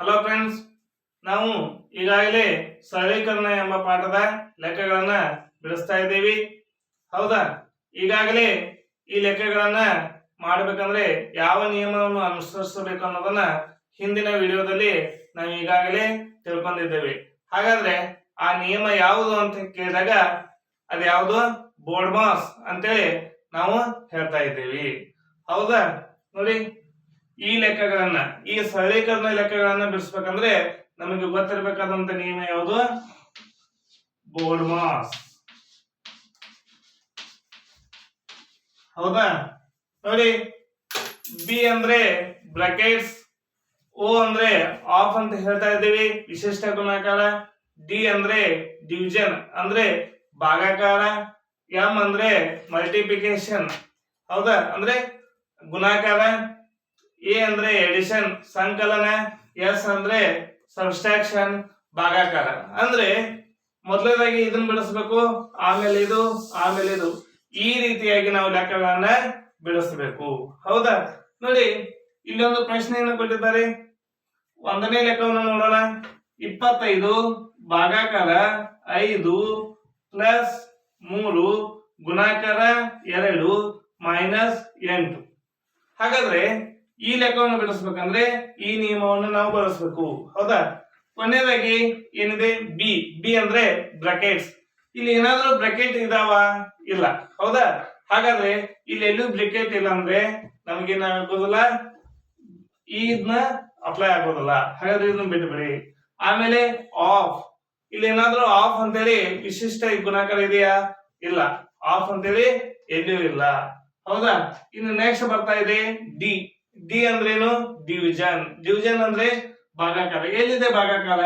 Hello friends ನಾವು ಈಗಾಗಲೇ ಸರಳೀಕರಣ ಎಂಬ ಪಾಠದ ಲೆಕ್ಕಗಳನ್ನ ಬಿಡಿಸ್ತಾ ಇದ್ದೀವಿ. ಹೌದಾ? ಈಗಾಗಲೇ ಈ ಲೆಕ್ಕಗಳನ್ನ ಮಾಡಬೇಕಂದ್ರೆ ಯಾವ ನಿಯಮವನ್ನು ಅನುಸರಿಸಬೇಕು ಅನ್ನೋದನ್ನ ಹಿಂದಿನ ವಿಡಿಯೋದಲ್ಲಿ ನಾವು ಈಗಾಗಲೇ ತಿಳ್ಕೊಂಡಿದ್ದೇವೆ. ಹಾಗಾದ್ರೆ ಆ ನಿಯಮ ಯಾವುದು ಅಂತ ಕೇಳಿದಾಗ ಅದು ಯಾವುದು ಬೋರ್ಡ್ ಮಾಸ್ ಅಂತೇಳಿ ನಾವು ಹೇಳ್ತಾ ಇದ್ದೀವಿ. ಹೌದಾ? ನೋಡಿ ಈ ಲೆಕ್ಕಗಳನ್ನ, ಈ ಸರಳೀಕರಣ ಲೆಕ್ಕಗಳನ್ನ ಬಿಡಿಸ್ಬೇಕಂದ್ರೆ ನಮಗೆ ಗೊತ್ತಿರಬೇಕಾದಂತ ನಿಯಮ ಯಾವುದು? ಬೋರ್ಡ್ ಮಾಸ್ ಹೌದಾ? ನೋಡಿ ಬಿ ಅಂದ್ರೆ ಬ್ರಾಕೆಟ್ಸ್ ಓ ಅಂದ್ರೆ ಆಫ್ ಅಂತ ಹೇಳ್ತಾ ಇದ್ದೀವಿ, ವಿಶಿಷ್ಟ ಗುಣಾಕಾರ ಡಿ ಅಂದ್ರೆ ಡಿವಿಜನ್ ಅಂದ್ರೆ ಭಾಗಾಕಾರ ಎಂ ಅಂದ್ರೆ ಮಲ್ಟಿಪ್ಲಿಕೇಶನ್ ಹೌದಾ? ಅಂದ್ರೆ ಗುಣಾಕಾರ. ಎ ಅಂದ್ರೆ ಎಡಿಷನ್ ಸಂಕಲನ, ಎಸ್ ಅಂದ್ರೆ ಸಬ್ಸ್ಟ್ರಾಕ್ಷನ್ ಭಾಗಾಕಾರ. ಅಂದ್ರೆ ಮೊದಲನೇದಾಗಿ ಇದನ್ನ ಬಿಡಿಸ್ಬೇಕು, ಆಮೇಲೆ ಇದು ಆಮೇಲೆ ಇದು. ಈ ರೀತಿಯಾಗಿ ನಾವು ಲೆಕ್ಕಗಳನ್ನ ಬಿಡಿಸ್ಬೇಕು. ಹೌದಾ? ನೋಡಿ, ಇಲ್ಲೊಂದು ಪ್ರಶ್ನೆಯನ್ನು ಕೊಟ್ಟಿದ್ದಾರೆ. ಒಂದನೇ ಲೆಕ್ಕವನ್ನು ನೋಡೋಣ. ಇಪ್ಪತ್ತೈದು ಭಾಗಾಕಾರ, ಐದು ಪ್ಲಸ್ ಮೂರು ಗುಣಾಕಾರ, ಎರಡು ಮೈನಸ್ ಎಂಟು. ಹಾಗಾದ್ರೆ ಈ ಲೆಕ್ಕವನ್ನು ಬಿಡಿಸ್ಬೇಕಂದ್ರೆ ಈ ನಿಯಮವನ್ನು ನಾವು ಬಳಸಬೇಕು. ಹೌದಾ? ಕೊನೆಯದಾಗಿ ಏನಿದೆ? ಬಿ ಬಿ ಅಂದ್ರೆ ಬ್ರಾಕೆಟ್ಸ್ ಇಲ್ಲಿ ಏನಾದ್ರೂ ಬ್ರಾಕೆಟ್ ಇದಾವ? ಇಲ್ಲ. ಹೌದಾ? ಹಾಗಾದ್ರೆ ಇಲ್ಲಿ ಎಲ್ಲೂ ಬ್ರಾಕೆಟ್ ಇಲ್ಲ ಅಂದ್ರೆ ಏನಾಗೋದಿಲ್ಲ ಇದನ್ನ ಅಪ್ಲೈ ಆಗೋದಿಲ್ಲ. ಹಾಗಾದ್ರೆ ಇದನ್ನ ಬಿಟ್ಬಿಡಿ. ಆಮೇಲೆ ಆಫ್ ಇಲ್ಲಿ ಏನಾದ್ರೂ ಆಫ್ ಅಂತೇಳಿ ವಿಶಿಷ್ಟ ಗುಣಾಕಾರ ಇದೆಯಾ? ಇಲ್ಲ. ಆಫ್ ಅಂತೇಳಿ ಎಲ್ಲೂ ಇಲ್ಲ. ಹೌದಾ? ಇನ್ನು ನೆಕ್ಸ್ಟ್ ಬರ್ತಾ ಇದೆ ಡಿ ಡಿ ಅಂದ್ರೇನು? ಡಿವಿಜನ್ ಡಿವಿಜನ್ ಅಂದ್ರೆ ಭಾಗಾಕಾರ. ಎಲ್ಲಿದೆ ಭಾಗಾಕಾರ?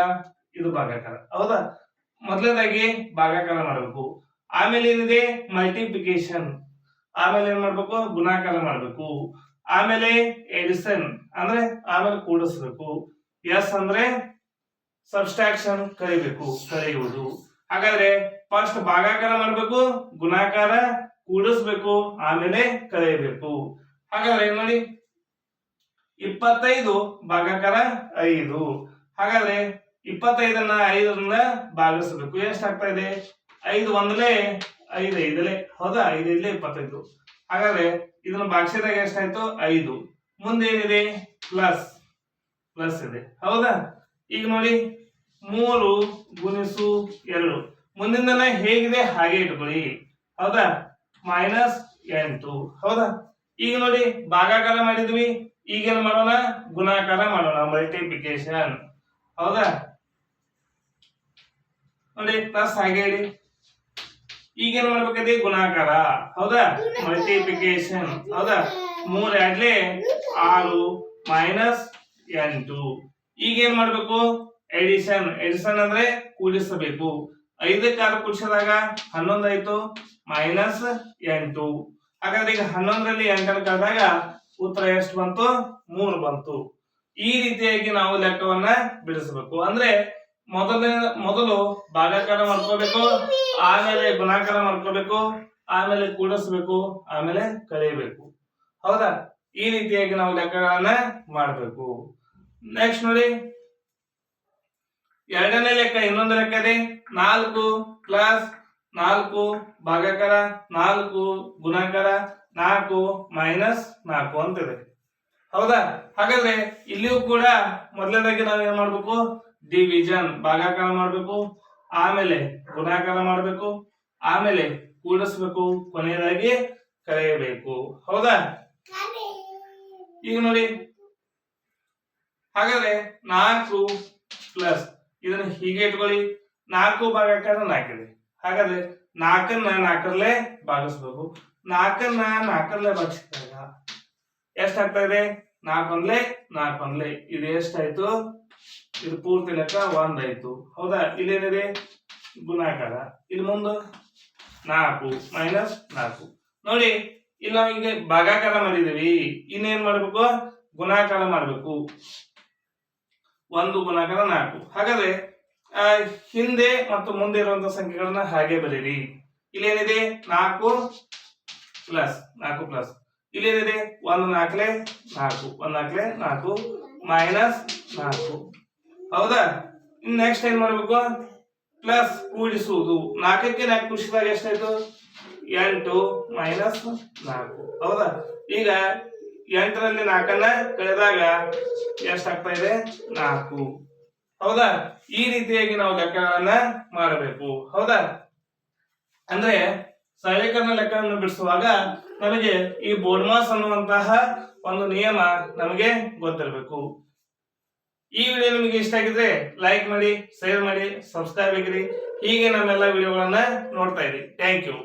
ಇದು ಭಾಗಾಕಾರ. ಹೌದಾ? ಮೊದಲನೇದಾಗಿ ಭಾಗಾಕಾರ ಮಾಡಬೇಕು. ಆಮೇಲೆ ಏನಿದೆ? ಮಲ್ಟಿಪ್ಲಿಕೇಶನ್ ಆಮೇಲೆ ಏನ್ ಮಾಡ್ಬೇಕು? ಗುಣಾಕಾರ ಮಾಡ್ಬೇಕು. ಆಮೇಲೆ ಎಡಿಸನ್. ಅಂದ್ರೆ ಆಮೇಲೆ ಕೂಡಿಸ್ಬೇಕು. ಎಸ್ ಅಂದ್ರೆ ಸಬ್ಸ್ಟ್ರಾಕ್ಷನ್ ಕರಿಬೇಕು, ಕರೆಯುವುದು. ಹಾಗಾದ್ರೆ ಫಸ್ಟ್ ಭಾಗಾಕಾರ ಮಾಡ್ಬೇಕು, ಗುಣಾಕಾರ ಕೂಡಿಸ್ಬೇಕು, ಆಮೇಲೆ ಕರೆಯಬೇಕು. ಹಾಗಾದ್ರೆ ನೋಡಿ ಇಪ್ಪತ್ತೈದು ಭಾಗಕಾರ ಐದು. ಹಾಗಾದ್ರೆ ಇಪ್ಪತ್ತೈದನ್ನ ಐದರಿಂದ ಭಾಗಿಸಬೇಕು. ಎಷ್ಟಾಗ್ತಾ ಇದೆ? ಐದು ಒಂದಲೇ ಐದು ಐದಲೇ. ಹೌದಾ? ಐದು ಐದಲೇ ಇಪ್ಪತ್ತೈದು. ಹಾಗಾದ್ರೆ ಇದನ್ನ ಭಾಗಿಸಿದಾಗ ಎಷ್ಟಾಯ್ತು? ಐದು. ಮುಂದೇನಿದೆ ಪ್ಲಸ್. ಪ್ಲಸ್ ಇದೆ. ಹೌದಾ? ಈಗ ನೋಡಿ. ಮೂರು ಗುಣಿಸು ಎರಡು. ಮುಂದಿನ ಹೇಗಿದೆ? ಹಾಗೆ ಇಟ್ಕೊಳ್ಳಿ. ಹೌದಾ? ಮೈನಸ್ ಎಂಟು. ಹೌದಾ? ಈಗ ನೋಡಿ. ಭಾಗಾಕಾರ ಮಾಡಿದ್ವಿ. ಈಗೇನ್ ಮಾಡೋಣ, ಗುಣಾಕಾರ ಮಾಡೋಣ ಮಲ್ಟಿಪ್ಲಿಕೇಶನ್ ಹೌದಾ? ನೋಡಿ ಪ್ಲಸ್ ಹಾಗೆ ಹೇಳಿ. ಈಗೇನ್ ಮಾಡ್ಬೇಕೈತಿ? ಗುಣಾಕಾರ. ಹೌದಾ? ಮಲ್ಟಿಪ್ಲಿಕೇಶನ್ ಹೌದಾ? ಮೂರ್ ಎರಡ್ಲೆ ಆರು ಮೈನಸ್ ಎಂಟು. ಈಗೇನ್ ಮಾಡ್ಬೇಕು? ಎಡಿಷನ್ ಎಡಿಷನ್ ಅಂದ್ರೆ ಕೂಡಿಸಬೇಕು. ಐದಕ್ಕೆ ಆರು ಕೂಡಿಸಿದಾಗ ಹನ್ನೊಂದು ಆಯ್ತು ಮೈನಸ್ ಎಂಟು. ಹಾಗಾದ್ರೆ ಈಗ ಹನ್ನೊಂದರಲ್ಲಿ ಎಂಟನ್ನು ಕಳೆದಾಗ ಉತ್ತರ ಎಷ್ಟು ಬಂತು? ಮೂರು ಬಂತು. ಈ ರೀತಿಯಾಗಿ ನಾವು ಲೆಕ್ಕವನ್ನ ಬಿಡಿಸಬೇಕು. ಅಂದ್ರೆ ಮೊದಲನೇ ಮೊದಲು ಭಾಗಾಕಾರ ಮಾಡ್ಕೋಬೇಕು, ಆಮೇಲೆ ಗುಣಾಕಾರ ಮಾಡ್ಕೋಬೇಕು, ಆಮೇಲೆ ಕೂಡಿಸ್ಬೇಕು, ಆಮೇಲೆ ಕಳೆಯಬೇಕು. ಹೌದಾ? ಈ ರೀತಿಯಾಗಿ ನಾವು ಲೆಕ್ಕಗಳನ್ನ ಮಾಡಬೇಕು. ನೆಕ್ಸ್ಟ್ ನೋಡಿ. ಎರಡನೇ ಲೆಕ್ಕ, ಇನ್ನೊಂದು ಲೆಕ್ಕ ಇದೆ. ನಾಲ್ಕು ಪ್ಲಸ್ ನಾಲ್ಕು ಭಾಗಾಕಾರ, ನಾಲ್ಕು ಗುಣಾಕಾರ ನಾಲ್ಕು ಮೈನಸ್ ನಾಲ್ಕು ಅಂತಿದೆ. ಹೌದಾ? ಹಾಗಾದ್ರೆ ಇಲ್ಲಿಯೂ ಕೂಡ ಮೊದಲನೇದಾಗಿ ನಾವು ಏನ್ ಮಾಡ್ಬೇಕು? ಡಿವಿಜನ್ ಭಾಗಾಕಾರ ಮಾಡ್ಬೇಕು. ಆಮೇಲೆ ಗುಣಾಕಾರ ಮಾಡ್ಬೇಕು. ಆಮೇಲೆ ಕೂಡಿಸ್ಬೇಕು. ಕೊನೆಯದಾಗಿ ಕರೆಯಬೇಕು. ಹೌದಾ? ಈಗ ನೋಡಿ. ಹಾಗಾದ್ರೆ ನಾಲ್ಕು ಪ್ಲಸ್ ಇದನ್ನ ಹೀಗೆ ಇಟ್ಕೊಳ್ಳಿ. ನಾಲ್ಕು ಭಾಗಾಕಾರ ನಾಲ್ಕಿದೆ. ಹಾಗಾದ್ರೆ ನಾಲ್ಕನ್ನ ನಾಲ್ಕರಲ್ಲೇ ಭಾಗಿಸ್ಬೇಕು. ನಾಲ್ಕನ್ನ ನಾಲ್ಕಲ್ಲೇ ಭಾಗಿಸಿದಾಗ ಎಷ್ಟಾಗ್ತಾ ಇದೆ ನಾಲ್ಕೊಂದ್ಲೆ ನಾಲ್ಕೊಂದ್ಲೆ ಇದು ಎಷ್ಟಾಯ್ತು? ಇದು ಪೂರ್ತಿ ಲೆಕ್ಕ ಒಂದಾಯ್ತು. ಹೌದಾ? ಇಲ್ಲೇನಿದೆ? ಗುಣಾಕಾರ. ಇಲ್ಲಿ ಮುಂದೆ ನಾಲ್ಕು, ಮೈನಸ್ ನಾಲ್ಕು. ನೋಡಿ, ಇಲ್ಲಿ ಈಗ ಭಾಗಾಕಾರ ಮಾಡಿದೀವಿ ಇನ್ನೇನ್ ಮಾಡ್ಬೇಕು? ಗುಣಾಕಾರ ಮಾಡ್ಬೇಕು. ಒಂದು ಗುಣಾಕಾರ ನಾಲ್ಕು. ಹಾಗಾದ್ರೆ ಹಿಂದೆ ಮತ್ತು ಮುಂದೆ ಇರುವಂತ ಸಂಖ್ಯೆಗಳನ್ನ ಹಾಗೆ ಬರೀರಿ. ಇಲ್ಲೇನಿದೆ? ನಾಲ್ಕು ಪ್ಲಸ್ ನಾಲ್ಕು ಪ್ಲಸ್ ಇಲ್ಲೇನಿದೆ? ಒಂದು ನಾಲ್ಕಲೆ ನಾಲ್ಕು. ಒಂದು ನಾಲ್ಕಲೆ ನಾಲ್ಕು ಮೈನಸ್ ನಾಲ್ಕು. ಹೌದಾ? ಇನ್ ನೆಕ್ಸ್ಟ್ ಏನ್ ಮಾಡ್ಬೇಕು? ಪ್ಲಸ್ ಕೂಡಿಸುವುದು. ನಾಲ್ಕಕ್ಕೆ ನಾಲ್ಕು ಕೂಡಿಸಿದಾಗ ಎಷ್ಟಾಯ್ತು? ಎಂಟು ಮೈನಸ್ ನಾಲ್ಕು. ಹೌದಾ? ಈಗ ಎಂಟರಲ್ಲಿ ನಾಲ್ಕನ್ನ ಕಳೆದಾಗ ಎಷ್ಟಾಗ್ತಾ ಇದೆ? ನಾಲ್ಕು. ಹೌದಾ? ಈ ರೀತಿಯಾಗಿ ನಾವು ಲೆಕ್ಕಗಳನ್ನ ಮಾಡಬೇಕು. ಹೌದಾ? ಅಂದ್ರೆ ಸರಳೀಕರಣ ಲೆಕ್ಕವನ್ನು ಬಿಡಿಸುವಾಗ ನಮಗೆ ಈ ಬೋರ್ಮಾಸ್ ಅನ್ನುವಂತಹ ಒಂದು ನಿಯಮ ನಮಗೆ ಗೊತ್ತಿರಬೇಕು. ಈ ವಿಡಿಯೋ ನಿಮಗೆ ಇಷ್ಟ ಆಗಿದ್ರೆ ಲೈಕ್ ಮಾಡಿ ಶೇರ್ ಮಾಡಿ ಸಬ್ಸ್ಕ್ರೈಬ್ ಆಗಿರಿ. ಹೀಗೆ ನಮ್ಮೆಲ್ಲ ವಿಡಿಯೋಗಳನ್ನ ನೋಡ್ತಾ ಇರಿ. Thank you